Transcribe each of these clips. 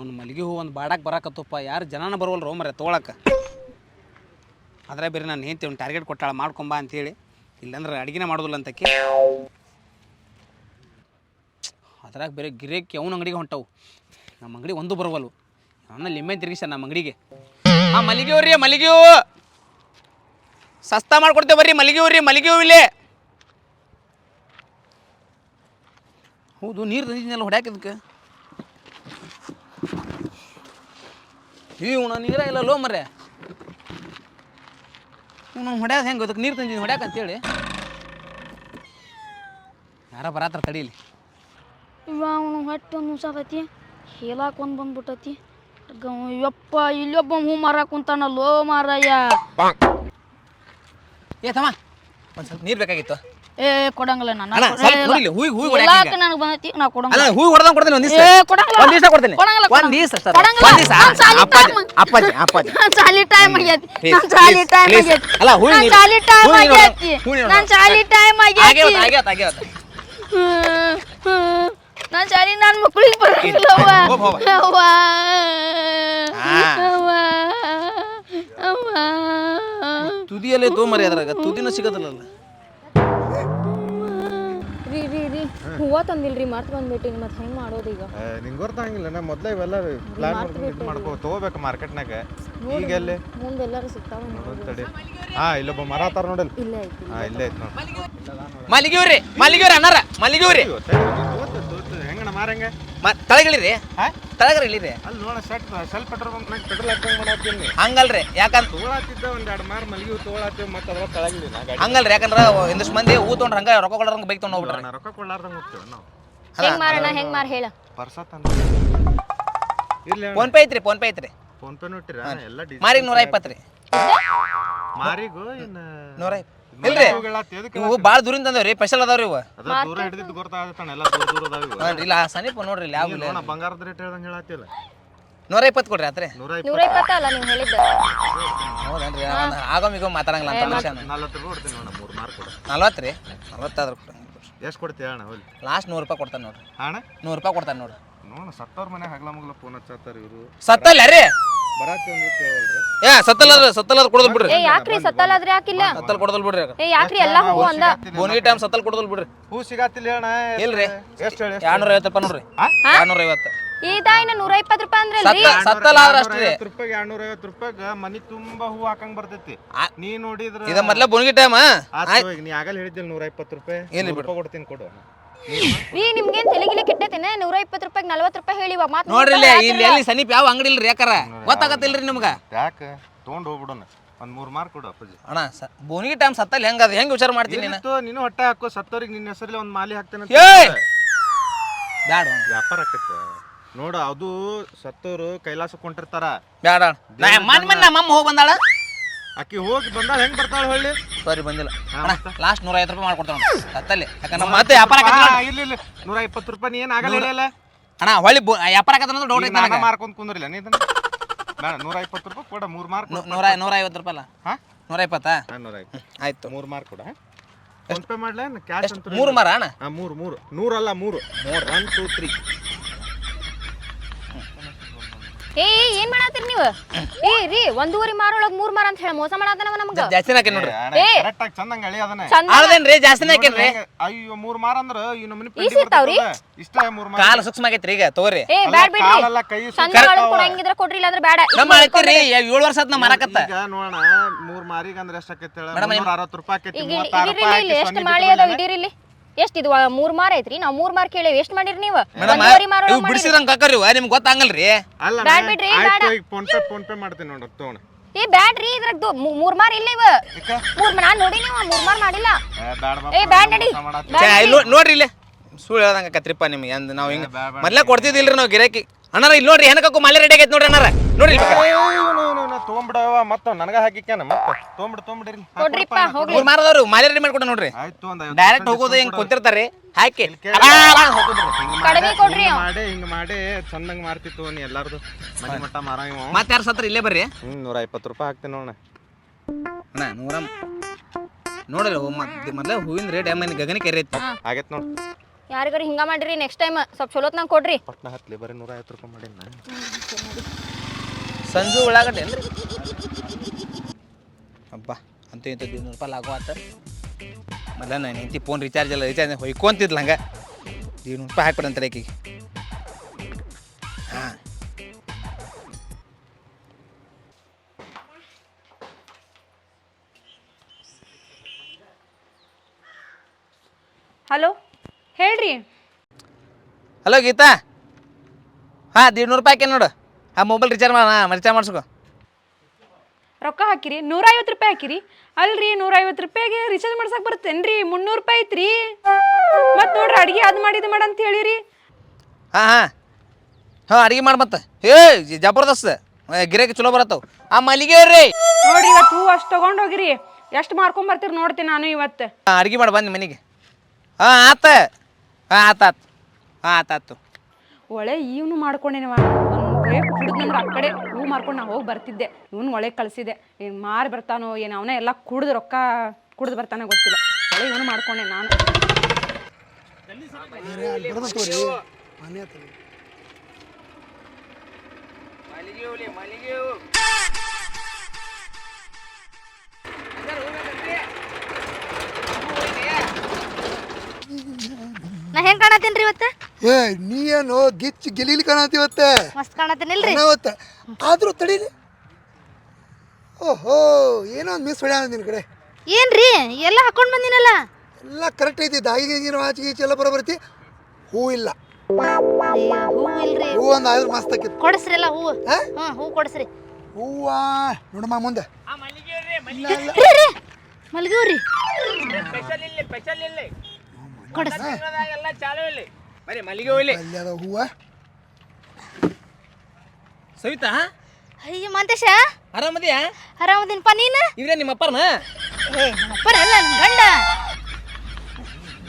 ಅವ್ನು ಮಲ್ಲಿಗೆ ಹೂ ಒಂದು ಬಾಡಕ್ಕೆ ಬರಾಕತ್ತಪ್ಪ. ಯಾರು ಜನನ ಬರುವಲ್ರ ರೋಮರೆ ತೊಗೊಳಕ್ಕೆ ಅದ್ರ ಬೇರೆ ನಾನು ಹೆಂಡ್ತಿ ಅವ್ನು ಟಾರ್ಗೆಟ್ ಕೊಟ್ಟಾಳ ಮಾಡ್ಕೊಂಬ ಅಂತೇಳಿ. ಇಲ್ಲಾಂದ್ರೆ ಅಡುಗೆನೇ ಮಾಡೋದಿಲ್ಲ ಅಂತಕ್ಕೆ ಅದ್ರಾಗ ಬೇರೆ ಗಿರೇಕಿ ಅವ್ನ ಅಂಗಡಿಗೆ ಹೊಂಟವು. ನಮ್ಮ ಅಂಗಡಿ ಒಂದು ಬರವಲ್ವು ನನ್ನ ಲಿಮ್ಮೆ ತಿರುಗಿಸ ನಮ್ಮ ಅಂಗಡಿಗೆ. ಹಾಂ ಮಲ್ಲಿಗೆ ಹೂ ರೀ ಮಲ್ಲಿಗೆ ಹೂವು ಸಸ್ತಾ ಮಾಡ್ಕೊಡ್ತೇವೆ ಬರ್ರಿ, ಮಲ್ಲಿಗೆ ಹೂ ರೀ ಮಲ್ಲಿಗೆ ಹೂ ಇಲ್ಲೇ ಹೌದು, ನೀರು ತಂದಿದ್ದೀನಲ್ಲ ಹೊಡ್ಯಾಕಿದಕ್ಕೆ ಇವನ ನೀರ ಇಲ್ಲ ಲೋ ಮರೆ ಇವನು ಹೊಡ್ಯಾದ ಹೆಂಗೆ ಅದಕ್ಕೆ ನೀರು ತಂದಿದ್ದೀನಿ ಹೊಡ್ಯಾಕ ಅಂತೇಳಿ. ಯಾರ ಬರಾತ್ರ ತಡೀಲಿ ಇವ ಅವನು ಹೊಟ್ಟೆ ಒಂದು ಮುಸಾದೈತಿ ಹೇಳಾಕ ಒಂದು ಬಂದ್ಬಿಟ್ಟೈತಿ. ಗ- ಯಪ್ಪ ಇಲ್ಲೊಬ್ಬ ಹೂ ಮಾರಕ್ಕೆ ಕುಂತಾನ ಲೋ ಮಾರಯ್ಯ ಏ ತಮ್ಮ ಒಂದು ಸ್ವಲ್ಪ ನೀರು ಬೇಕಾಗಿತ್ತು. ಏ ಕೊಡಂಗಿಲ್ಲ ನಾನು. ಅಣ್ಣ, ಸ್ವಲ್ಪ ಹೂವಿಗೆ ಹೂವಿಗೆ ಹೊಡ್ಯಾಕ ಹಿಂಗ. ನನಗೆ ಬಂದೈತಿ ನಾ ಅಲ್ಲ ಕೊಡಂಗಿಲ್ಲ ಹೂ ಹೊಡೆದಂಗೆ ಕೊಡ್ತೀನಿ ಒಂದು ದಿವಸ. ಏ, ಕೊಡಂಗಿಲ್ಲ. ಒಂದು ದಿವಸ ಕೊಡ್ತೀನಿ. ಕೊಡಂಗಿಲ್ಲ, ಒಂದು ದಿವಸ ಸರ್. ಕೊಡಂಗಿಲ್ಲ. ಒಂದು ದಿವಸ. ನಾನ್ ಸಾಲಿ ಅಪ್ಪಾಜಿ time- ಅಪ್ಪಾಜಿ ಅಪ್ಪಾಜಿ. ನಾನ್ ಚಾಲಿ ಟೈಮ್ ಆಗೈತಿ Please, ನಾನ್ ಚಾಲಿ please, ಟೈಮ್ please. ಆಗೈತಿ ಅಲ್ಲ, ಹೂವಿನ ನಾನ್ ಟೈಮ್ ಹೂವಿನ ನಾನು ಆಗೈತಿ ನಾನ್ ಟೈಮ್ ಆಗೈತಿ ಆಗ್ಯಾವತ್ತ ಆಗ್ಯಾವತ್ತ ಆಗ್ಯಾವತ್ತ ಹ್ಮ್. ನಾನ್ ಮಕ್ಳಿಗೆ ಅವ್ವ. ಹೋಗ್, ಹೋಗ್. ಅವ್ವ. ಆ. ಅವ್ವ. ಅವ್ವ. ತುದಿಯಲ್ಲೇ ತೊಗೊಂಬರಿ ಅದ್ರಾಗ ತುದಿನೂ ಸಿಗೋದಿಲ್ಲಲ್ಲ. ಹೂವ ತಂದಿಲ್ರಿ ಮರ್ತ್ ಬಂದ್ಬಿಟ್ಟಿನಿ ಮತ್ತೆ ಹೆಂಗ್ ಮಾಡೋದು ಈಗ? ನಿಂಗೆ ಗೊತ್ತಾಗಿಲ್ಲ ನಾ ಮೊದಲೇ ಇವೆಲ್ಲ ಪ್ಲಾನ್ ಮಾಡ್ಕೊಂಡು ಇದು ಮಾಡ್ಕೋ ತಗೋಬೇಕು ಮಾರ್ಕೆಟ್ನಾಗ. ಈಗ ಎಲ್ಲಿ? ಮುಂದೆ ಎಲ್ಲರೂ ಸಿಗ್ತಾವ ನೋಡೋದ್ ತಡಿ. ಹಾ ಇಲ್ಲೊಬ್ಬ ಮರ ಆತಾರ ನೋಡಲ್ ಇಲ್ಲೇ ಐತಿ ಹಾ ಇಲ್ಲೇ ಐತಿ ನೋಡಿ. ಮಲ್ಲಿಗೆ ಮಲ್ಲಿಗೆವ್ರಿ ರೀ ಮಲ್ಲಿಗೆ ಹೂ ರೀ ಅನ್ನಾರ ಮಲ್ಲಿಗೆ ಹೂ ರೀ ಹೆಂಗಣ ಮಾರಂಗ. ತಳಗಿಳಿರಿ? ತಳಗರ ಇಳಿರಿ ಅಲ್ಲಿ ನೋಡ ಸೆಟ್ ಸೆಲ್ ಪೆಟ್ರೋಲ್ ಬಂಕ್ನಾಗ ಪೆಟ್ರೋಲ್ ಹಾಕೊಂಡ್ ಮಾಡತ್ತೀನಿ. ಹಂಗಲ್ರಿ ಯಾಕಂತ? ತೋಳಾತಿದ್ದ ಒಂದ್ ಎರಡು ಮಾರ್ ಮಲ್ಗಿ ತಗೊಳತ್ತೀವಿ ಮತ್ತೆ ಅದ್ರ ತಳಗಿಲ್ಲ ನಾ ಗಾಡಿ. ಹಂಗಲ್ರಿ ಯಾಕಂದ್ರ ಒಂದಿಷ್ಟು ಮಂದಿ ಹೂ ತೊಗೊಂಡ್ರ ಹಂಗ ರೊಕ್ಕ ಕೊಡ್ಲಾರ್ದಂಗ ಬೈಕ್ ತೊಗೊಂಡು ಹೋಗ್ಬಿಟ್ರಿ. ನಾ ರೊಕ್ಕ ಕೊಡ್ಲಾರ್ದಂಗ ಹೋಗ್ತೇವೆ ನಾವು ಹೆಂಗ್ ಮಾರಣ ಹೆಂಗ್ ಮಾರ ಹೇಳ. ಪರ್ಸತ್ ಅಂತ ಇರ್ಲಿ ಫೋನ್ ಪೇ ಐತ್ರಿ ಫೋನ್ ಪೇ ಐತ್ರಿ. ಫೋನ್ ಪೇ ನೋಟ್ಟಿರ ಎಲ್ಲ ಮಾರಿಗೆ ನೂರ ಇಪ್ಪತ್ತು ರೀ. ಮಾರಿಗೂ ಇನ್ನ ನೂರ ಇಪ್- ಇಲ್ರಿ? ಇವು ಭಾಳ ದೂರಿಂದ ಅಂದವ್ರಿ ಸ್ಪೆಷಲ್ ಅದಾವ್ರಿ ಇವು. ಅದ ದೂರ ಹಿಡಿದಿದ್ದು ಗೊತ್ತಾಗತ್ತಣ್ಣ ಎಲ್ಲ ದೂರ ದೂರ ಅದಾವ ಇವು. ಇಲ್ಲ ಸಮೀಪ ನೋಡ್ರಿ ಇಲ್ಲಿ ಯಾವ ನೋಡ ಬಂಗಾರದ ರೇಟ್ ಹೇಳ್ದಂಗೆ ಹೇಳತ್ತಿಲ್ಲ ನೂರ ಇಪ್ಪತ್ತು ಕೊಡ್ರಿ ಆತ್ರಿ. ನೂರ ನೂರ ಇಪ್ಪತ್ತ ಅಲ್ಲ ನೀವು ಹೇಳಿದ್ದ. ಹೌದನ್ರಿ ಆಗಮ್ ಈಗ ಮಾತಾಡಂಗಿಲ್ಲ ಅಂತ ಮನುಷ್ಯ ನಲ್ವತ್ತು ರೂಪಾಯಿ ಕೊಡ್ತೀನಿ ನೋಡ ಮೂರು ಮಾರ್ಕ್ ಕೊಡು. ನಲ್ವತ್ತು ರೀ? ನಲ್ವತ್ತಾದ್ರು ಎಷ್ಟು ಕೊಡ್ತೀಯ ಅಣ್ಣ ಲಾಸ್ಟ್ ನೂರು ರೂಪಾಯಿ ಕೊಡ್ತಾನೆ ನೋಡ್ರಿ. ಅಣ್ಣ? ನೂರು ರೂಪಾಯಿ ಕೊಡ್ತಾನೆ ನೋಡ್ರಿ. ನೋಡ ಸತ್ತವ್ರ ಮನ್ಯಾಗ ಹಗ್ಲ ಮುಗ್ಲ ಫೋನ್ ಹಚ್ಚತ್ತಾರ ಇವರು. ಸತ್ತಲ್ಲ ರೀ ಬರಾತಿ ಕೇಳಲ್ರಿ ಏ ಸತ್ತಲ್ಲ ಸತ್ತಲ್ಲ ಬಿಡ್ರಿ. ಏ ಯಾಕ್ರಿ ಸತ್ತಲ್ಲಾದ್ರೆ ಯಾಕಿಲ್ಲ? ಸತ್ತಲ್ ಕೊಡೋದಲ್ ಬಿಡ್ರಿ ಏ ಯಾಕ್ರಿ ಎಲ್ಲಾ ಹೂ ಅಂದ? ಬೋನಿಗೆ ಟೈಮ್ ಸತ್ತಲ್ ಕೊಡೋದಲ್ ಬಿಡ್ರಿ. ಹೂ ಸಿಗಾತಿಲ್ಲ ಅಣ್ಣ ಇಲ್ರಿ. ಎಷ್ಟು ಹೇಳಿ ಎರಡ್ನೂರ ಐವತ್ತು ರೂಪಾಯಿ ನೋಡ್ರಿ. ಎರಡ್ನೂರ ಐವತ್ತು. ಇದಾ ಇನ್ನ ನೂರ ಇಪ್ಪತ್ತು ರೂಪಾಯಿ ಅಂದ್ರೆ ಸತ್ತಲ್ಲ ಆದ್ರ ಅಷ್ಟ್ರಿ ರೂಪಾಯಿ ಎರಡ್ನೂರ ಐವತ್ತು ರೂಪಾಯಿಗೆ ಮನಿ ತುಂಬಾ ಹೂ ಹಾಕಂಗ್ ಬರ್ತೈತಿ. ಆ- ನೀ ನೋಡಿದ್ರ ಇದ ಮೊದ್ಲ ಬೋನಿಗೆ ಟೈಮ್ ನೀ ಆಗಲ್ಲ ಹೇಳಿದ್ದಿಲ್ಲ ನೂರ ಇಪ್ಪತ್ತು ರೂಪಾಯಿ ಕೊಡ್ತೀನಿ ಕೊಡು. ರೀ ನಿಮ್ಗೇನ್ ತಲೆಗಿಲೆ ಕೆಟ್ಟೈತೇನ? ನೂರ ಇಪ್ಪತ್ತು ರೂಪಾಯಿ ನಲ್ವತ್ತು ರೂಪಾಯಿ ಹೇಳಿವ ಮಾತ್ ನೋಡ್ರಿ ಇಲ್ಲಿ ಇಲ್ಲಿ ಎಲ್ಲಿ ಸಮೀಪ ಯಾವ ಅಂಗಡಿ ಇಲ್ರಿ ಯಾಕಾರ? ಗೊತ್ತಾಗತ್ತಿಲ್ರಿ ನಿಮ್ಗ? ಯಾಕೆ? ತೊಗೊಂಡು ಹೋಗ್ಬಿಡೋಣ. ಒಂದ್ ಮೂರ್ ಮಾರ್ಕ್ ಕೊಡು ಅಪ್ಪಾಜಿ. ಅಣ್ಣ ಸ- ಬೋನಿಗೆ ಟೈಮ್ ಸತ್ತಲ್ಲ ಹೆಂಗ ಅದು ಹೆಂಗ್ ವಿಚಾರ ಮಾಡ್ತೀನಿ ನೀನು? ಏನಿತ್ತು, ನೀನು ಹೊಟ್ಟೆ ಹಾಕೋ ಸತ್ತವ್ರಿಗೆ ನಿನ್ನ ಹೆಸರಲ್ಲಿ ಒಂದ್ ಮಾಲಿ ಹಾಕ್ತೇನೆ ಅಂತ ಏಯ್! ಹೇಳ್ತಾರೆ. ಬ್ಯಾಡ ವ್ಯಾಪಾರ ಆಕೈತೆ ನೋಡು ಅದು ಸತ್ತೋರು ಕೈಲಾಸಕ್ಕೆ ಹೊಂಟಿರ್ತಾರ. ಬ್ಯಾಡ ನಾ ಮನ್ ಮನ್ ನಮ್ಮ ಅಮ್ಮ ಹೋಗಿ ಬಂದಾಳ? ಆಕಿ ಹೋಗಿ ಬಂದಾಳ ಹೆಂಗ್ ಬರ್ತಾಳ ಹೊಳ್ಳಿ? ಸರಿ ಬಂದಿಲ್ಲ? ಲಾಸ್ಟ್ ನೂರ ಐವತ್ತು ರೂಪಾಯಿ ಸತ್ತಲ್ಲಿ. ಯಾಕಂದ್ರೆ ಮತ್ತೆ ವ್ಯಾಪಾರ. ಇಲ್ಲ ಇಲ್ಲ ನೂರ ಇಪ್ಪತ್ತು ರೂಪಾಯಿ ನೀ ಏನ್ ಆಗಲ್ಲ ಹೇಳಿಯಲ್ಲ? ಅಣ್ಣ ಹೊಳ್ಳಿ ಬೊ- ವ್ಯಾಪಾರ ಆಗತ್ತೆ ಡೌಟ್ ಐತೆ ನನಗೆ. ಮಾರ್ಕೊಂಡ್ ಕುಂದ್ರಿಲ್ಲ ನೀ ಇದನ್ನ ಬೇಡ ನೂರ ಇಪ್ಪತ್ತು ರೂಪಾಯಿ ಕೊಡ ಮೂರ್ ಮಾರ್ಕ್ ನೂ- ನೂರ ನೂರ ಐವತ್ತು ರೂಪಾಯಿ ಅಲ್ಲ? ಹಾ? ನೂರ ಇಪ್ಪತ್ತಾ ನೂರ ಆಯ್ತು. ಮೂರ್ ಮಾರ್ಕ್ ಕೊಡ ಫೋನ್ ಪೇ ಮಾಡ್ಲಾ ಕ್ಯಾಶ್ ಎಷ್ಟು ಅಂತ ಮೂರು ಮರ ಅಣ್ಣ? ಮೂರು ಮೂರು. ನೂರಲ್ಲ ಮೂರು. ಮೂರು. ಒನ್ ಟೂ ತ್ರೀ ಏ ಏ, ಏನ್ ಮಾಡತ್ತೀರಿ ನೀವು? ಏ ರೀ ಒಂದೂವರೆ ಮಾರೊಳಗ್ ಮೂರ್ ಮಾರ ಅಂತ ಹೇಳಿ ಮೋಸ ಮಾಡತ್ತಾನವ ನಮ್ಗ. ಜಾಸ್ತಿ ಹಾಕಿ ನೋಡ್ರಿ? ಏ. ಕರೆಕ್ಟ್ ಆಗಿ ಚಂದಂಗ ಅಳಿ ಅದನ್ನ. ಚಂದ ಆಳ್ದೇನ್ರಿ ಜಾಸ್ತಿನೇ ಹಾಕೇನ್ರಿ ಅಯ್ಯೋ ಮೂರ್ ಮಾರ ಅಂದ್ರ ಈ ನಮ್ಮನಿ ಈಸ್ ಇರ್ತಾವ್ರಿ? ಇಷ್ಟ ಮೂರ್ ಮಾರ. ಕಾಲ ಸೂಕ್ಷ್ಮ ಆಗೈತ್ರಿ ಈಗ ತಗೋರಿ. ಏ ಬ್ಯಾಡ್ ಬಿಡ್ರಿ. ಕಾಲೆಲ್ಲ ಕೈ ಚಂದ ಸುತ್ತ ಒಳಗ್ ಕೊಡಂಗಿದ್ರ ಕೊಡ್ರಿ ಇಲ್ಲಾಂದ್ರೆ ಬೇಡ ನಮ್ಮ ಅಳ್ತೀರಿ ಏಳು ವರ್ಷ ಆತ್ ನಾ ಮಾರಾಕತ್ತ. ಈಗ ನೋಡೋಣ ಮೂರ್ ಮಾರಿಗೆ ಅಂದ್ರೆ ಎಷ್ಟು ಆಕೈತಿ ಹೇಳ? ಮೇಡಮ್, ಮುನ್ನೂರ ಅರವತ್ತು ರೂಪಾಯಿ ಆಕೈತಿ ಈಗ ಮೂವತ್ತಾರು ಇಡಿರಿ ರೂಪಾಯಿ ಇಲ್ಲಿ ಎಷ್ಟು ಮಾಳಿ ಅದಾವ ಬಿಡೋಣ. ಇಲ್ಲಿ. ಎಷ್ಟ್ ಇದು ಮೂರ್ ಮಾರ ಐತ್ರಿ? ನಾವ್ ಮೂರ್ ಮಾರ್ ಕೇಳೇವಿ. ಎಷ್ಟ್ ಮಾಡಿರಿ ನೀವು? ಬಿಡಿಸಿದ್ರಿ ಒಂದೂವರೆ ಮಾರ ಬಿಡಿಸಿದಂಗ ಕಾಕರಿ ನಿಮ್ಗೆ ಗೊತ್ತಾಗಲ್ರಿ? ಅಲ್ಲ ಬ್ಯಾಡ್ ಬಿಡ್ರಿ, ಈಗ ಫೋನ್ ಪೇ ಫೋನ್ ಪೇ ಮಾಡ್ತೀನಿ ನೋಡ ತಗೋಣ. ಏ ಬ್ಯಾಡ್ರಿ ಇದ್ರಾಗ ದೊ- ಮೂ- ಮೂರ್ ಮಾರ್ ಇಲ್ಲ ಇವ. ಮೂರ್ ನಾನ್ ನೋಡಿ ನೀವು ಮೂರ್ ಮಾರ್ ಮಾಡಿಲ್ಲ. ಏ ಬ್ಯಾಡ್ ನಡಿ. ಛೇ, ಇಲ್ಲಿ ನೋ- ನೋಡ್ರಿ ಇಲ್ಲಿ. ಸುಳ್ಳು ಹೇಳ್ದಂಗ ಕತ್ರಿಪ್ಪ ನಿಮ್ಗೆ. ಅಂದ್ ನಾವು ಹಿಂಗ ಮೊದ್ಲೇ ಕೊಡ್ತಿದ್ದಿಲ್ರಿ ನಾವು ಗಿರಾಕಿ. ಅಣ್ಣಾರ ಇಲ್ಲಿ ನೋಡ್ರಿ ಹೆನಕಕ್ಕೂ ಮಾಲೆ ರೆಡಿ ಆಗೈತೆ ನೋಡ್ರಿ ಅಣ್ಣಾರ. ನೋಡ್ರಿ ಇಲ್ಲಿ ಬೇಕಾರೆ. ತಗೊಂಬಿಡವ ಮತ್ತ ನನಗ ಹಾಕಿಕ್ಯಾನ ಮತ್ತ. ತಗೊಂಬಿಡ್ ತಗೊಂಬಿಡ್ರಿ ಕೊಡ್ರಿಪ್ಪ ಹೋಗ್ಲಿ. ಮೂರ್ ಮಾರದವ್ರು ಮಾಲೆ ರೆಡಿ ಮಾಡ್ಕೊಡ ನೋಡ್ರಿ. ಆಯ್ತು ಒಂದ್ ಡೈರೆಕ್ಟ್ ಹೋಗೋದು ಹಿಂಗ್ ಕುಂತಿರ್ತಾರೆ ಹಾಕಿ. ಕಡಿಮೆ ಕೊಡ್ರಿ ಮಾಡಿ ಹಿಂಗ್ ಮಾಡಿ ಚಂದಂಗ್ ಮಾರ್ತಿತ್ತು ನೀ ಎಲ್ಲಾರ್ದು. ಮನೆ ಮಟ್ಟ ಮಾರ ಇವ ಮತ್ತೆ ಯಾರು ಸತ್ರ ಇಲ್ಲೇ ಬರ್ರಿ? ಹ್ಮ್ ನೂರ ಇಪ್ಪತ್ತು ರೂಪಾಯಿ ಹಾಕ್ತೀನಿ ನೋಡ ಅಣ್ಣ. ನೂರ ನೋಡ್ರಿ ಮೊದ್ಲ ಹೂವಿನ ರೇಟ್ ಏನ್ ಗಗನಕ್ಕೆ ಏರೈತಿ ಆಗೈತ್ ನೋಡ್. ಯಾರಿಗಾರು ಹಿಂಗ ಮಾಡ್ರಿ ನೆಕ್ಸ್ಟ್ ಟೈಮ್ ಸ್ವಲ್ಪ ಚಲೋತ್ನಾಗ ಕೊಡ್ರಿ. ಪಟ್ನ ಹತ್ಲಿ ಬರೀ ನೂರ ಐವತ್ತು ರೂಪಾಯಿ ಮಾಡಿನ ಸಂಜು ಉಳ್ಳಾಗಡ್ಡೆ ಏನು ಅಬ್ಬಾ ಅಂತೂ ಇಂಥ ಇನ್ನೂರು ರೂಪಾಯಿ ಲಾಗೋ ಆತ. ಮೊದಲ ನಾನು ಹೆಂಡತಿ ಫೋನ್ ರಿಚಾರ್ಜ್ ಎಲ್ಲ ರಿಚಾರ್ಜ್ ಹೊಯ್ಕೊಂತಿದ್ಲ ಹಂಗೆ. ಇನ್ನೂರು ರೂಪಾಯಿ ಹಾಕ್ಬಿಡಂತಾರೆ ಆಕಿಗೆ ಹಾಂ. ಹಲೋ ಹೇಳ್ರಿ. ಹಲೋ ಗೀತಾ. ಹಾಂ ದೀಡ್ನೂರು ರೂಪಾಯಿ ಹಾಕಿ ನೋಡು. ಆ ಮೊಬೈಲ್ ರಿಚಾರ್ಜ್ ಮಾಡ ರಿಚಾರ್ಜ್ ಮಾಡಿಸ್ಕೊ. ರೊಕ್ಕ ಹಾಕಿರಿ ನೂರೈವತ್ತು ರೂಪಾಯಿ ಹಾಕಿರಿ. ಅಲ್ರಿ ನೂರೈವತ್ತು ರೂಪಾಯಿಗೆ ರಿಚಾರ್ಜ್ ಮಾಡ್ಸಕ್ ಬರ್ತೇನ್ರಿ ಮುನ್ನೂರು ರೂಪಾಯಿ ಐತ್ರಿ. ಮತ್ತೆ ನೋಡ್ರಿ ಅಡಿಗೆ ಅದು ಮಾಡಿದ್ ಮಾಡ ಅಂತ ಹೇಳಿರಿ. ಹಾಂ ಹಾಂ. ಹಾಂ ಅಡಿಗೆ ಮಾಡಿ ಮತ್ತೆ. ಏ ಜಬರ್ದಸ್ತ್. ಗಿರಕ್ಕೆ ಚಲೋ ಬರತ್ತವ. ಆ ಮಲ್ಲಿಗೆ ರೀ ನೋಡಿ ಇವತ್ತು ಹೂ ಅಷ್ಟು ತಗೊಂಡ್ ಹೋಗಿರಿ. ಎಷ್ಟು ಮಾರ್ಕೊಂಡ್ ಬರ್ತೀರಿ ನೋಡ್ತೀನಿ ನಾನು ಇವತ್ತು. ಅಡಿಗೆ ಮಾಡಿ ಬಂದು ಮನೆಗೆ. ಹಾಂ ಆತ. ಹಾಂ ಆತ ಹಾ ಹಾಂ ಆತಾತು ಒಳ್ಳೆ ಇವನು ಮಾಡ್ಕೊಂಡೇನವ. ಒಂದು ಕೈ ಕುಡಿದ್ನಂದ್ರೆ ಆ ಕಡೆ ಹೂ ಮಾರ್ಕೊಂಡು ನಾ ಹೋಗಿ ಬರ್ತಿದ್ದೆ. ಇವನು ಒಳಗೆ ಕಳಿಸಿದೆ. ಏನು ಮಾರಿ ಬರ್ತಾನೋ ಏನು, ಅವನೇ ಎಲ್ಲ ಕುಡಿದು ರೊಕ್ಕ ಕುಡ್ದು ಬರ್ತಾನೆ ಗೊತ್ತಿಲ್ಲ. ಒಳ್ಳೆ ಇವನು ಮಾಡ್ಕೊಂಡೆ ನಾನು. ನಾ ಹೆಂಗ್ ರೀ ಇವತ್ತ? ಏ ನೀ ಏನು ಗಿಚ್ಚಿ ಗಿಲಿಲಿ ಕಾಣತಿ ಇವತ್ತ ಮಸ್ತ್ ಕಾಣತ್ತೀನಿಲ್ರಿ. ಇವತ್ತ ಆದ್ರೂ ತಡೀಲಿ ಓಹೋ ಏನೋ ಒಂದು ಮಿಸ್ ಹೊಡ್ಯಾನ ನಿನ್ನ ಕಡೆ. ಏನ್ರಿ? ಎಲ್ಲ ಹಾಕೊಂಡ್ ಬಂದಿನಲ್ಲ? ಎಲ್ಲ ಕರೆಕ್ಟ್ ಐತಿ ದಾಗಿಗೆ ಗೀಗಿನ ಆಚೆ ಗೀಚೆ ಎಲ್ಲ ಬರೋಬರ್ತಿ ಹೂ ಇಲ್ಲ. ಹೂ ಇಲ್ರಿ. ಹೂ ಒಂದು ಆದ್ರೆ ಮಸ್ತ್ ಆಕಿತ್ತು ಕೊಡಸ್ರಿ ಎಲ್ಲ ಹೂ. ಹಾ? ಹ್ಮ್ ಹೂ ಕೊಡಸ್ರಿ. ಹೂವ? ನೋಡಮ್ಮ ಮುಂದೆ. ಇಲ್ಲ, ಇಲ್ಲ. ರೀ ರೀ. ಮಲ್ಗಿವ್ರಿ. ಕೊಡಸ್ ಬರೀ ಮಲ್ಲಿಗೆ ಹೋಗ್ಲಿ ಅಲ್ಲಿ ಅದ ಹೂವ? ಸವಿತಾ? ಅಯ್ಯ ಮಂತೇಶ. ಆರಾಮದಿಯಾ? ಆರಾಮದಿನಪ್ಪ ನೀನು? ಇವ್ರೇ ನಿಮ್ಮ ಅಪ್ಪರ್ನ ಏ ನಮ್ಮಪ್ಪರ ಅಲ್ಲ ನನ್ ಗಂಡ.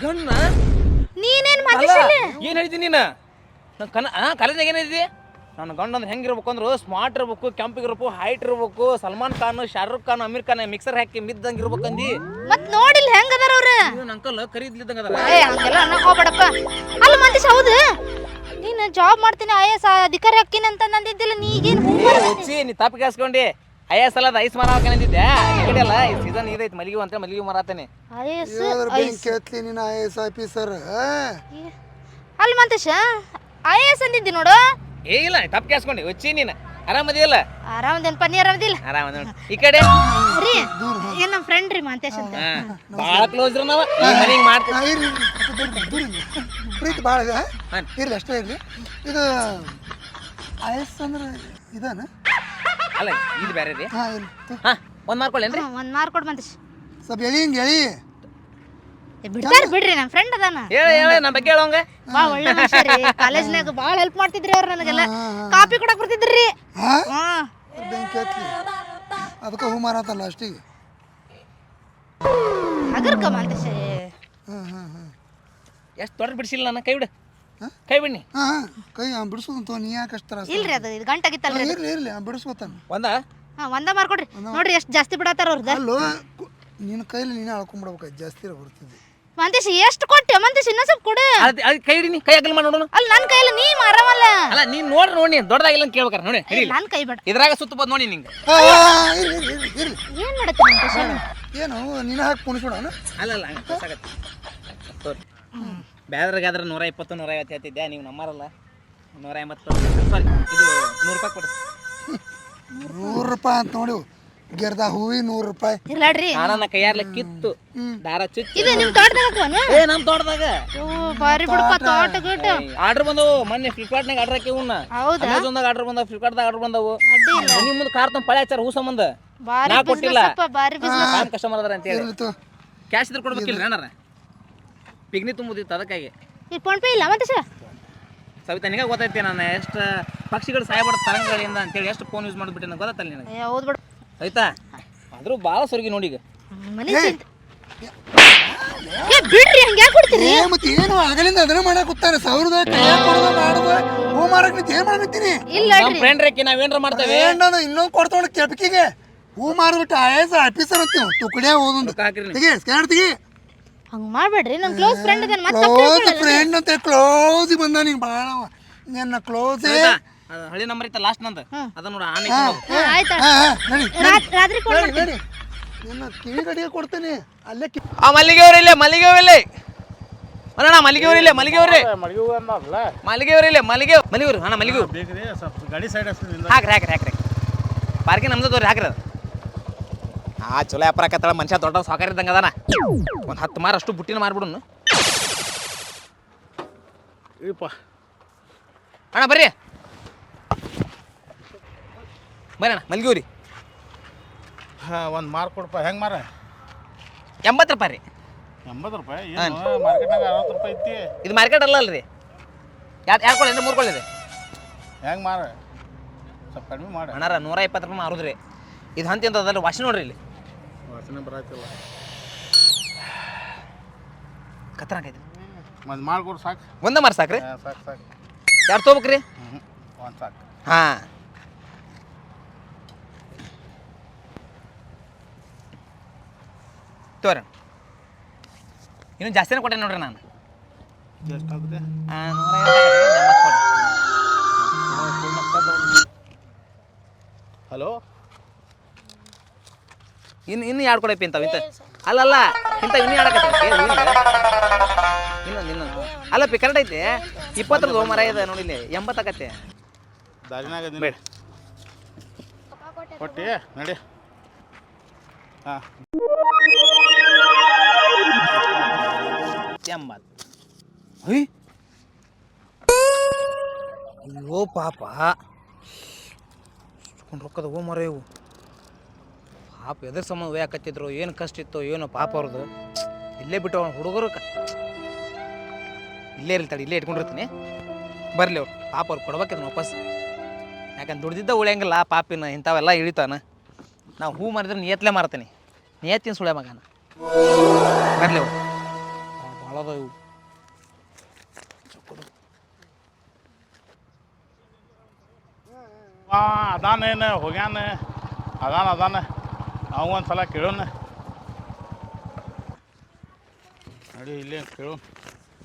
ಗಣ್ಣ ನೀನೇನ್ ಮಂತೇಶ ಏನು ಹೇಳ್ತೀನಿ ನೀನು? ನನ್ನ ಕನ ಕಾಲೇಜ್ನಾಗ ಏನಿದೆ ನನ್ನ ಗಂಡ ಅಂದ್ರೆ ಹೆಂಗಿರ್ಬೇಕು ಅಂದ್ರೆ ಸ್ಮಾರ್ಟ್ ಇರ್ಬೇಕು ಕೆಂಪಿಗಿರ್ಬೇಕು ಹೈಟ್ ಇರ್ಬೇಕು ಸಲ್ಮಾನ್ ಖಾನ್ ಶಾರುಖ್ ಖಾನ್ ಅಮೀರ್ ಖಾನ್ ಮಿಕ್ಸರ್ ಹಾಕಿ ಮಿದ್ದಂಗೆ ಇರ್ಬೇಕಂದಿ. ಮತ್ ನೋಡಿಲ್ಲ ಹೆಂಗ್ ಅಂಕಲ್ ಖರೀದ್ಲಿದ್ದಂಗೆ ಅದಾರ ಏ ಹಂಗೆಲ್ಲ ಅನ್ನಕ್ ಹೋಗ್ಬೇಡಪ್ಪ. ಅಲ್ಲ ಮಂತೇಶ ಹೌದು. ನೀನು ಜಾಬ್ ಮಾಡ್ತೀನಿ ಐ ಎಸ್ ಅಧಿಕಾರಿ ಹಾಕಿನಿ ಅಂತ ನಂದಿದ್ದಿಲ್ಲ ನೀ ಈಗೇನು ಹೆಚ್ಚಿ ನೀ ತಪ್ಪ ಹಾಸ್ಕೊಂಡಿ ಐ ಎಸ್ ಅಲ್ಲದ ಐಸ್ ಮರ ಹಾಕೊಂಡಿದ್ದೆ ಈ ಅಲ್ಲ ಈ ಸೀಸನ್ ಇದೈತಿ ಮಲ್ಲಿಗೆ ಅಂತ ಮಲ್ಲಿಗೆ ಮರ ಆತನೆ ಐ ಎಸ್ ಕೇಳ್ತಿ ನೀನು ಐ ಎಸ್ ಆಫೀಸರ್ ಅಲ್ಲ ಮಂತೇಶ ಐ ಎಸ್ ಅಂದಿದ್ದಿ ನೋಡು. ಏ ಇಲ್ಲ ತಪ್ಪ ಕೇಸ್ಕೊಂಡಿ ಹೆಚ್ಚಿ ನೀನು. ಆರಾಮದಿಯಲ್ಲ? ಆರಾಮದೇನಪ್ಪ ನೀ ಆರಾಮದಿಲ್ಲ? ಆರಾಮದ ನೋಡಿ. ಈ ಕಡೆ? ರೀ ಏನ್ ನಮ್ಮ ಫ್ರೆಂಡ್ ರೀ ಮಾಂತೇಶ್ ಅಂತ. ಹಾ ಭಾಳ ಕ್ಲೋಸ್ ರೀ ನಾವು. ಈ ಮನೆಗೆ ಮಾಡ್ತೀವಿ ಇರ್ಲಿ ದೂರ ಇರ್ಲಿ. ಪ್ರೀತಿ ಭಾಳ ಇದೆ ಹಾಂ. ಇರ್ಲಿ ಅಷ್ಟೇ ಇರ್ಲಿ. ಇದು ಐಸ್ ಅಂದ್ರೆ ಇದಾನ? ಅಲ್ಲ ಇದು ಬೇರೆ ರೀ ಹಾಂ ಇಲ್ಲ ಹಾಂ ಒಂದು ಮಾರ್ಕೊಳ್ಳೇನ್ರಿ ಹ್ಮ್, ಒಂದ್ ಮಾರ್ಕೊಡ್ ಕೊಡ್ ಮಂತೇಶ್. ಸ್ವಲ್ಪ ಎಳಿ ಹಿಂಗೆ ಎಳಿ. ಬಿಡ್ತಾರ ಬಿಡ್ರಿ ನಮ್ಮ ಫ್ರೆಂಡ್ ಅದಾನ. ಹೇಳ ಹೇಳ ನಮ್ಮ ಬಗ್ಗೆ ಹೇಳೋಂಗ ಬಾ ಒಳ್ಳೆ ಮನುಷ್ಯ ರೀ. ಕಾಲೇಜ್ನಾಗ ಭಾಳ ಹೆಲ್ಪ್ ಮಾಡ್ತಿದ್ರಿ ಅವ್ರು ನನಗೆಲ್ಲ. ಕಾಪಿ ಕೊಡಕ್ ಬರ್ತಿದ್ರಿ. ಹಾಂ? ಹಾ. ಬೆಂಕಿ ಹತ್ಲಿ. ಅದಕ್ಕೆ ಹೂ ಮಾರತ್ತಲ್ಲ ಅಷ್ಟಿಗೆ. ಅಗರ್ ಹಾಂ ಹಾಂ ಹಾಂ. ಎಷ್ಟು ದೊಡ್ಡ ಬಿಡಿಸಿಲ್ಲ ನನ್ನ ಕೈ ಬಿಡು. ಕೈ ಬಿಡ್ನಿ. ಹಾಂ ಹಾಂ. ಕೈ ಬಿಡಿಸೋದಂತ ನೀ ಯಾಕೆ ಅಷ್ಟು ತ್ರಾಸ ಇಲ್ರಿ ಅದು ಇದು ಗಂಟಾಗಿತ್ತಲ್ರಿ ಇರ್ಲಿ ಇರ್ಲಿ ಬಿಡಿಸ್ಕೋತಾನ. ಒಂದ? ಹಾಂ ಒಂದ ಮಾರ್ಕೊಡ್ರಿ. ನೋಡ್ರಿ ಎಷ್ಟು ಜಾಸ್ತಿ ಬಿಡತ್ತಾರ ಅವ್ರದ್ದು ಅಲ್ಲೋ ನಿನ್ನ ಕೈಲಿ ನೀನೇ ಅಳ್ಕೊಂಡ್ಬಿಡ್ಬೇಕು ಜಾಸ್ತಿ ಬರ್ತಿದ್ದೆ. ಮಂತೇಶ್ ಎಷ್ಟು ಕೊಟ್ಟೆ? ಮಂತೇಶ್ ಇನ್ನೊಂದ್ ಸ್ವಲ್ಪ ಕೊಡು. ಅದು ಅದು ಕೈ ಹಿಡಿನಿ ಕೈ ಅಗಲ್ ಮಾಡಿ ನೋಡೋಣ. ಅಲ್ಲಿ ನನ್ನ ಕೈಯಲ್ಲಿ ನೀ ಮಾರವಲ್ಲ. ಅಲ್ಲ ನೀನ್ ನೋಡ್ರಿ ನೋಡಿ ದೊಡ್ಡದಾಗಿಲ್ಲ ಅಂತ ಕೇಳ್ಬೇಕಾರ ನೋಡಿ ಹಿಡಿ ನನ್ನ ಕೈ ಬೇಡ. ಇದ್ರಾಗ ಸುತ್ತ ಬಂದ್ ನೋಡಿ ನಿಂಗೆ. ಆ, ಇರ್ಲಿ ಇರ್ಲಿ ಇರ್ಲಿ ಇರ್ಲಿ. ಏನ್ ಮಾಡತ್ತೆ ಮಂತೇಶ್ ಏನು ನೀನು ಹಾಕಿ ಕುಣಿಸೋಣ ಅಲ್ಲ ಅಲ್ಲ ಹಂಗೆ ತೋರಿ. ಬೇದ್ರಾಗಾದ್ರೆ ನೂರ ಇಪ್ಪತ್ತು ನೂರ ಐವತ್ತು ಹೇಳ್ತಿದ್ದೆ ನೀವು ನಮ್ಮರಲ್ಲ ನೂರ ಎಂಬತ್ತು. ಸಾರಿ ಇದು ನೂರು ರೂಪಾಯಿ ಕೊಡು. ನೂರು ರೂಪಾಯಿ ಅಂತ ನೋಡಿ ಗೆರ್ದ ಹೂವಿ ನೂರು ರೂಪಾಯಿ. ಇರ್ಲಾಡ್ರಿ. ನಾನು ಕೈಯಾರ್ಲೆ ಕಿತ್ತು. ದಾರ ಚುಚ್ಚಿ. ಇದು ನಿಮ್ ತೋಟದಾಗ ಹಾಕುವನು? ಏ ನಮ್ಮ ತೋಟದಾಗ. ಓ ಬಾರಿ ಬಿಡಪ್ಪ ತೋಟ ಗಿಟ. ಆರ್ಡರ್ ಬಂದವು. ಮೊನ್ನೆ ಫ್ಲಿಪ್ಕಾರ್ಟ್ನಾಗ ಆರ್ಡರ್ ಹಾಕಿ ಉನ್ನ ಹೌದಾ? ಅಮೆಝಾನ್ದಾಗ ಆರ್ಡರ್ ಬಂದವು ಫ್ಲಿಪ್ಕಾರ್ಟ್ದಾಗ ಆರ್ಡರ್ ಬಂದವು. ಅಡ್ಡಿ ಇಲ್ಲ. ನಿಮ್ಮ ಮುಂದೆ ಕಾರ್ ತಮ್ಮ ಪಳೆ ಹಚ್ಚಾರ ಹೂ ಸಂಬಂಧ ಬಾರಿ ನಾ ಕೊಟ್ಟಿಲ್ಲ. ಬಾರಿ ಬಿಸ್ನೆಸ್ ಕಾಮ್ ಕಸ್ಟಮರ್ ಅದಾರ ಅಂತ ಹೇಳಿ ಕ್ಯಾಶ್ ಇದ್ರ ಕೊಡ್ಬೇಕಿಲ್ಲ ಏನಾರ? ಪಿಗ್ನಿ ತುಂಬುದಿತ್ತು ಅದಕ್ಕಾಗಿ. ಈ ಫೋನ್ ಪೇ ಇಲ್ಲ ಮಂತೇಶ ಸವಿತಾ ನಿನಗೆ ಗೊತ್ತೈತಿ ನಾನು ಎಷ್ಟು ಪಕ್ಷಿಗಳು ಸಾಯಬಾರ್ದು ತರಂಗಗಳಿಂದ ಅಂತೇಳಿ ಎಷ್ಟು ಫೋನ್ ಯೂಸ್ ಮಾಡಿಬಿಟ್ಟೆ ನನಗೆ ಗೊತ್ತಲ್ಲ ನಿನಗೆ? ಹೌದು ಹೌದ್ ಬಿಡು ಆಯ್ತಾ ಆದ್ರೂ ಭಾಳ ಸೊರಗಿ ನೋಡಿ ಈಗ. ಮನೆ ಚಿಂತೆ ಏ ಬಿಡ್ರಿ ಹಂಗೆ ಯಾಕೆ ಕೊಡ್ತೀರಿ? ಏ ಮತ್ತೆ ಏನು ಆಗಲಿಂದ ಅದನ್ನ ಮಾಡಕ್ ಕೂತಾನೆ ಸಾವಿರದ ಕೈಯಾಗ ಕೊಡೋದ ಮಾಡೋದ ಹೂ ಮಾರಕ್ ನಿಂತ ಏನ್ ಮಾಡಕತ್ತೀನಿ ಇಲ್ಲ ನಮ್ಮ ಫ್ರೆಂಡ್ ರೇಖಿ ನಾವೇನ್ರ ಮಾಡ್ತೇವೆ? ನಾನು ಇನ್ನೊಂದು ಕೊಡ್ತಾವಣ ಕೆಪಕಿಗೆ. ಹೂ ಮಾರ್ಬಿಟ್ಟು ಐ ಎಸ್ ಆಫೀಸರ್ ಅಂತೀವಿ. ತುಕಡೆ ಓದೊಂದು ಹಾಕ್ರಿ. ತೆಗಿ ಹಂಗ್ ಮಾಡ್ಬೇಡ್ರಿ ನನ್ ಕ್ಲೋಸ್ ಫ್ರೆಂಡ್ ಅದನ್ನ ಮತ್ತೆ ಕ್ಲೋಸ್ ಫ್ರೆಂಡ್ ಅಂತ ಕ್ಲೋಸ್ ಬಂದ ನೀನ್ ಭಾಳ ನನ್ನ ಕ್ಲೋಸೇ ಹಳಿ ನಂಬರ್ ಇತ್ತ ಲಾಸ್ಟ್ ನಂದು? ಅದ ನೋಡ ಆನೆ ಆಯ್ತಾ. ನಡಿ ರಾತ್ರಿ ನಡಿ ನಡಿ. ನಿನ್ನ ಕಿವಿ ಕಡೆಗೆ ಕೊಡ್ತೇನೆ. ಅಲ್ಲೇ ಕಿ ಆ ಮಲ್ಲಿಗೆ ಅವ್ರ ಇಲ್ಲೇ ಮಲ್ಲಿಗೆ ಅವ್ರ ಇಲ್ಲೇ ಅಣ್ಣ ಮಲ್ಲಿಗೆ ಅವ್ರ ಇಲ್ಲೇ. ಮಲ್ಲಿಗೆ ಅವ್ರಿ ಮಳಿಗೆ ಅನ್ನೋದಲ್ಲ ಮಲ್ಲಿಗೆ ಅವ್ರ ಇಲ್ಲೇ ಮಲ್ಲಿಗೆ ಮಲ್ಲಿಗೆ ಅವ್ರು ಅಣ್ಣ ಮಲ್ಲಿಗೆ ಅವ್ರು. ಬೇಕ್ರಿ ಸ್ವಲ್ಪ ಗಾಡಿ ಸೈಡ್ ಹಚ್ತೀನಿ ಹಾಕ್ರಿ ಹಾಕ್ರಿ ಹಾಕ್ರಿ. ಪಾರ್ಕಿಂಗ್ ನಮ್ದು ತೋರಿ ಹಾಕ್ರಿ ಅದು. ಆ ಚಲೋ ವ್ಯಾಪಾರ ಆಕತ್ತಳ ಮನುಷ್ಯ ದೊಡ್ಡ ಸಾಕಾರ ಇದ್ದಂಗೆ ಅದಾನ. ಒಂದು ಹತ್ತು ಮಾರು ಅಷ್ಟು ಬುಟ್ಟಿನ ಮಾರ್ಬಿಡುನು. ಇಪ್ಪ. ಅಣ್ಣ ಬರ್ರಿ. ಬರ್ರಿ ಮಲ್ಗಿವ್ ರೀ ಹಾಂ ಒಂದು ಮಾರು ಕೊಡಪ್ಪ ಹೆಂಗೆ ಮಾರ ಎಂಬತ್ತು ರೂಪಾಯಿ ರೀ. ಎಂಬತ್ತು ರೂಪಾಯಿ? ಏನು ಮಾರ್ಕೆಟ್ನಾಗ ಅರವತ್ತು ರೂಪಾಯಿ ಐತಿ. ಇದು ಮಾರ್ಕೆಟ್ ಅಲ್ಲ ಅಲ್ರಿ. ಯಾರು ಯಾರು ಕೊಳ್ಳಿ ಮೂರು ಕೊಳ್ಳಿ ಹೆಂಗೆ ಮಾರ ಸ್ವಲ್ಪ ಕಡಿಮೆ ಮಾಡಿ ಅಣ್ಣಾರ ನೂರ ಇಪ್ಪತ್ತು ರೂಪಾಯಿ ಮಾರುದು ರೀ. ಇದು ಹಂತಿ ಅಂತ ಅದಲ್ಲ ವಾಸನೆ ನೋಡ್ರಿ ಇಲ್ಲಿ. ವಾಸನೆ ಬರಾಯ್ತಿಲ್ಲ ಕತ್ತನಾಕೈತಿ ಒಂದು ಮಾಡ್ಕೊಡು ಸಾಕು. ಒಂದೇ ಮಾರು ಸಾಕ್ರಿ? ರೀ ಸಾಕು ಸಾಕು. ಯಾರು ತೊಗೋಬೇಕ್ರಿ ರೀ ಒಂದು ಸಾಕು. ಹಾಂ. ತೋರಿ. ಇನ್ನೂ ಜಾಸ್ತಿನೇ ಕೊಟ್ಟೆ ನೋಡ್ರಿ ನಾನು. ಹಲೋ? ಇನ್ನು ಇನ್ನು ಎರಡು ಕೊಡಪ್ಪಿ ಇಂಥವು ಇಂಥ ಅಲ್ಲಲ್ಲ ಇಂಥ ಇನ್ನೂ ಎರಡು ಇನ್ನೊಂದು ಇನ್ನೊಂದು. ಪಿ ಕರೆಕ್ಟ್ ಐತೆ. ಇಪ್ಪತ್ತರದ್ದು ಮರ ಇದೆ ನೋಡಿ ಎಂಬತ್ತಾಗತ್ತೆ ದಾರಿನಾಗ ಅದೀನಿ. ಬೇಡ. ಕೊಟ್ಟಿ ನಡಿ. ಹಾಂ. ಎಂಬತ್ತು. ಅಯ್ಯ, ಪಾಪ. ಇಸ್ಕೊಂಡ್ ರೊಕ್ಕದ ಹೋ ಮರ ಇವು. ಪಾಪ, ಎದ್ರ ಸಂಬಂಧ ಒಯ್ಯಾಕತ್ತಿದ್ರು. ಏನು ಕಷ್ಟ ಇತ್ತು ಏನು ಪಾಪ ಅವ್ರದ್ದು ಇಲ್ಲೇ ಬಿಟ್ಟು ಹುಡುಗರು ಕ ಇಲ್ಲೇ ಇರ್ತಾಳೆ, ಇಲ್ಲೇ ಇಟ್ಕೊಂಡಿರ್ತೀನಿ. ಬರಲಿ ಅವ್ರು. ಪಾಪ ಅವ್ರು ಕೊಡ್ಬೇಕಿದ್ರು ವಾಪಸ್. ಯಾಕಂದ್ರೆ ದುಡ್ದಿದ್ದ ಉಳಿಯಂಗಿಲ್ಲ ಪಾಪಿನ ಇಂಥವೆಲ್ಲ ಇಳಿತಾನ. ನಾವು ಹೂ ಮಾರಿದ್ರೆ ನಿಯತ್ಲೆ ಮಾರ್ತೀನಿ. ನಿಯತ್ತಿನ ಸುಳ್ಯ ಮಗನ. ಬರಲಿ ಅವ್ರು. ಇವು ಹಾಂ ಅದಾನೇನು ಹೋಗ್ಯಾನ. ಅದಾನ ಅದಾನ. ಅವ ಒಂದು ಸಲ ಕೇಳೋಣ. ನೋಡಿ ಇಲ್ಲೇ ಕೇಳು.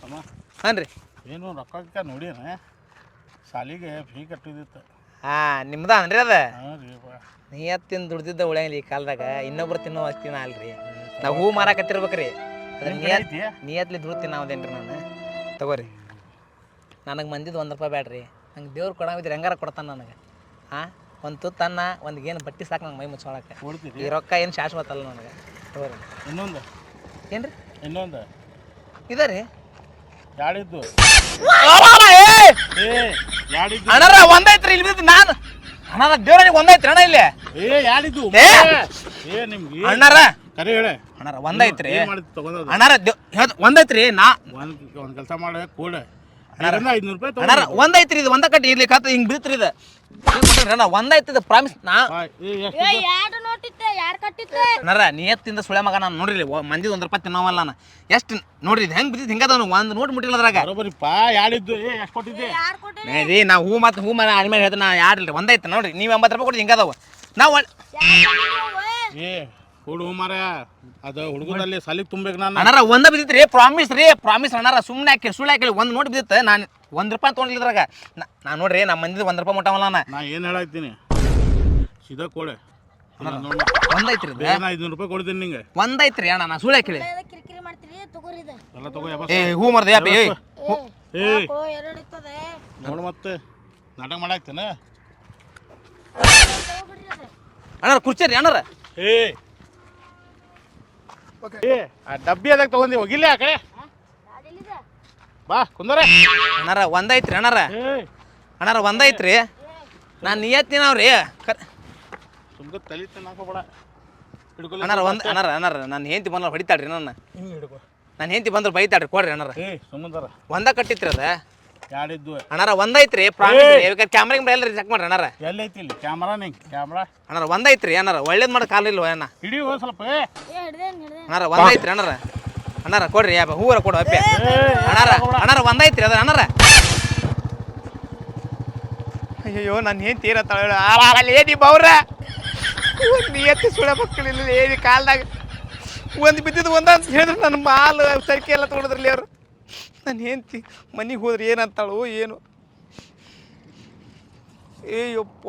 ಅಮ್ಮ. ಹಾಂ ರೀ ಏನು ರೊಕ್ಕ ಗಿಕ್ಕ ನೋಡಿನ ಸಾಲಿಗೆ ಫೀ ಕಟ್ಟಿದಿತ್ತು. ಹಾಂ ನಿಮ್ದ ಅನ್ರಿ ಅದ? ನೀ ರೀ ಬಾ ನಿಯತ್ತಿನ ದುಡ್ದಿದ್ದ ಉಳಿಯಂಗಿಲ್ಲ ಈ ಕಾಲದಾಗ. ಇನ್ನೊಬ್ರು ತಿನ್ನೋ ಅಸ್ತಿನ ಅಲ್ರಿ. ನಾವು ಹೂ ಮಾರಾಕತ್ತಿರ್ಬೇಕ್ರಿ. ಐತಿ? ನಿಯತ್ಲಿ ದುಡ್ಡು ತಿನ್ನಾವದೇನ್ರಿ ನಾನು? ತಗೋರಿ. ನನಗೆ ಮಂದಿದ್ದು ಒಂದು ರೂಪಾಯಿ ಬ್ಯಾಡ್ರಿ. ನಂಗೆ ದೇವ್ರು ಕೊಡಾವಿದ್ರೆ ಹೆಂಗಾರ ಕೊಡ್ತಾನೆ ನನಗೆ? ಹಾಂ ಒಂದು ತುತ್ತನ್ನ ಒಂದು ಏನು ಬಟ್ಟೆ ಸಾಕು ನಂಗೆ ಮೈ ಮುಚ್ಚೋಳಕ್ಕೆ ಈ ರೊಕ್ಕ ಏನು ಶಾಶ್ವತ ಅಲ್ಲ ನನಗೆ? ತಗೋರಿ. ಇನ್ನೊಂದು. ಏನ್ರಿ? ಇನ್ನೊಂದು. ಇದೆ ರೀ ಯಾಡಿದ್ದು ಏ! ಯಾಡಿದ್ದು? ಅಣ್ಣರ ಒಂದೈತ್ರಿ ಇಲ್ಲಿ ಬಿದ್ದು ನಾನು ಅಣ್ಣರ ದೇವ್ರ ಒಂದೈತ್ರಿ ಅಣ್ಣ ಇಲ್ಲಿ? ಏ ಯಾಡಿದ್ದು? ಏ! ಏ ನಿಮ್ಗೆ ಅಣ್ಣಾರ! ಕರೆ ಹೇಳೆ. ಅಣ್ಣಾರ ಒಂದೈತ್ರಿ ಏನ್ ಮಾಡಿದ್ದು ತಗೊಂಡದ. ಅಣ್ಣಾರ ದೇವ್ ಹೇಳ್ದ್ ಒಂದೈತ್ರಿ ನಾ ಒಂದ್ ಒಂದ್ ಕೆಲಸ ಮಾಡ ಕೂಡ. ಐದ್ನೂರು ರೂಪಾಯಿ ಅಣ್ಣಾರ ಒಂದೈತ್ರಿ ಇದು ಒಂದ ಕಟ್ಟಿ ಇರ್ಲಿ ಕತ್ತ ಹಿಂಗ್ ಬೀತ್ರಿ ಇದು. ಏನ್ ಕೊಟ್ರಿ ಅಣ್ಣ ಒಂದೈತಿ ಇದು ಪ್ರಾಮಿಸ್ ನಾ ಏ ಎಷ್ಟು ಎರಡು ನೋಟಿತ್ತೆ ಯಾರು ಕಟ್ಟಿತ್ತೆ? ಅಣ್ಣಾರ ನಿಯತ್ತಿಂದ ಸುಳೆ ಮಗ ನಾನು ನೋಡ್ರಿ ಮಂದಿ ಒಂದ್ ರೂಪಾಯಿ ತಿನ್ನೋವಲ್ಲ ನಾನು. ಎಷ್ಟು ನೋಡ್ರಿ ಇದು ಹೆಂಗ್ ಬಿದ್ದಿದ್ದು ಹಿಂಗದ ಒಂದು ನೋಟ್ ಮುಟ್ಟಿಲ್ಲ ಅದ್ರಾಗ. ಏ ಎಷ್ಟು ಕೊಟ್ಟಿದ್ದೆ? ಯಾರು ಕೊಟ್ಟಿ ಏ ರೀ ನಾ ಹೂ ಮತ್ತೆ ಹೂ ಮನೆ ಅನಿಮೇಲೆ ಹೇಳ್ದೆ ನಾ ಯಾರಿಲ್ರಿ ಒಂದೈತೆ ನೋಡ್ರಿ ನೀವು ಎಂಬತ್ತು ರೂಪಾಯಿ ಕೊಡಿ ಹಿಂಗದವ. ನಾವು ಏ ಹುಡು ಮಾರಾ ಅದು ಹುಡುಗರಲ್ಲಿ ಸಾಲಿಗೆ ತುಂಬಬೇಕು ನಾನು. ಅಣ್ಣಾರ ಒಂದ ಬಿದ್ದಿತ್ರಿ ಪ್ರಾಮಿಸ್ ರೀ ಪ್ರಾಮಿಸ್ ಅಣ್ಣಾರ ಸುಮ್ಮನೆ ಹಾಕಿ ಸುಳ್ಳು ಹಾಕಿ ಒಂದು ನೋಡಿ ಬಿದ್ದಿತ್ತು. ನಾನು ಒಂದು ರೂಪಾಯಿ ತೊಗೊಂಡಿದ್ರಾಗ ನಾನು ನೋಡ್ರಿ ನಮ್ಮ ಮಂದಿದ ಒಂದು ರೂಪಾಯಿ ಮುಟ್ಟವಲ್ಲ ನಾನು ನಾ ಏನು ಹೇಳಾಕ್ತೀನಿ? ಸೀದಾ ಕೊಡೆ. ನೋಡಿ. ಒಂದೈತ್ರಿ ನಾ ರೂಪಾಯಿ ಕೊಡ್ತೀನಿ ನಿಂಗೆ. ಒಂದೈತ್ರಿ ಅಣ್ಣ ನಾ ಸುಳ್ಳು ಕಿರಿಕಿರಿ ಮಾಡ್ತೀರಿ ತಗೋರಿ ಇದು. ಎಲ್ಲ ತಗೋ ಯಾವ ಏ ಹೂ ಮರ್ದ ಯಪ್ಪ ಏ ಏ. ಎರಡು ಇರ್ತದೆ ನೋಡು ಮತ್ತೆ. ನಾಟಕ ಮಾಡಾಕ್ತೇನ. ಅಣ್ಣಾರ ಕುರ್ಚಿ ರೀ ಅಣ್ಣಾರ. ಏ. ಏ ಆ ಡಬ್ಬಿ ಅದಕ್ಕೆ ತಗೊಂಡಿ ಹೋಗಿಲ್ಲ ಆ ಕಡೆ. ಬಾ ಕುಂದರ. ಅಣ್ಣಾರ ಒಂದೈತ್ರಿ ಅಣ್ಣಾರ. ಅಣ್ಣಾರ ಒಂದೈತ್ರಿ ನಾನು ನಿಯತ್ತಿನವ್ರಿ ಸುಮ್ಕ ತಲಿ ತಿನ್ನಾಕೋಬೇಡ ಅಣ್ಣಾರ ಒಂದ್ ಅಣ್ಣಾರ ಅಣ್ಣಾರ ನನ್ನ ಹೆಂಡತಿ ಬಂದ್ರೆ ಹೊಡಿತಾಳ್ರಿ ನನ್ನ. ನನ್ನ ಹೆಂಡತಿ ಬಂದ್ರೆ ಬೈತಾಳ್ರಿ ಕೊಡ್ರಿ ಅಣ್ಣಾರ. ಸುಮ್ಮಂದರ ಒಂದ ಕಟ್ಟಿತ್ರಿ ಅದ. ಅಣ್ಣಾರ ಒಂದೈತ್ರಿ. ಪ್ರಾಮಿಸ್ ಕ್ಯಾಮ್ರಾ ಗಿಮ್ರಾ ಎಲ್ಲ ಚೆಕ್ ಮಾಡ್ರಿ ಅಣ್ಣಾರ. ಎಲ್ಲೈತಿ ಇಲ್ಲಿ? ಕ್ಯಾಮ್ರಾ ನಿಂಗೆ? ಕ್ಯಾಮ್ರಾ ಅಣ್ಣಾರ ಒಂದೈತ್ರಿ ಅಣ್ಣಾರ. ಒಳ್ಳೇದು ಮಾಡಿ ಕಾಲ ಇಲ್ವ ಅಣ್ಣ? ಹಿಡಿ ಹೋಗ್ ಸ್ವಲ್ಪ ಅಣ್ಣಾರ ಒಂದೈತ್ರಿ ಅಣ್ಣಾರ. ಅಣ್ಣಾರ ಕೊಡ್ರಿ ಯಾಪ ಹೂವರ ಕೊಡು ಅಪ್ಪೆ. ಅಣ್ಣಾರ ಅಣ್ಣಾರ ಒಂದೈತ್ರಿ ಅದ ಅಣ್ಣಾರ. ಅಯ್ಯೋ ನನ್ನ ಏನ್ ತೀರ ಅಲ್ಲಿ ಏನಿ ಬೌರ ಎತ್ತಿ ಸುಳ ಮಕ್ಕಳಿಲ್ಲ ಏನಿ ಕಾಲ್ದಾಗ ಒಂದು ಬಿದ್ದಿದ್ದು ಒಂದ ಅಂತ ಹೇಳಿದ್ರೆ ನನ್ನ ಮಾಲ್ ಸರಿಕೆ ಎಲ್ಲ ತೊಗೊಂಡ್ರಲ್ಲಿ ಅವ್ರು. ನಾನು ಹೆಂಡತಿ ಮನೆಗೆ ಹೋದ್ರೆ ಏನಂತಾಳು ಏನು. ಏಯಪ್ಪ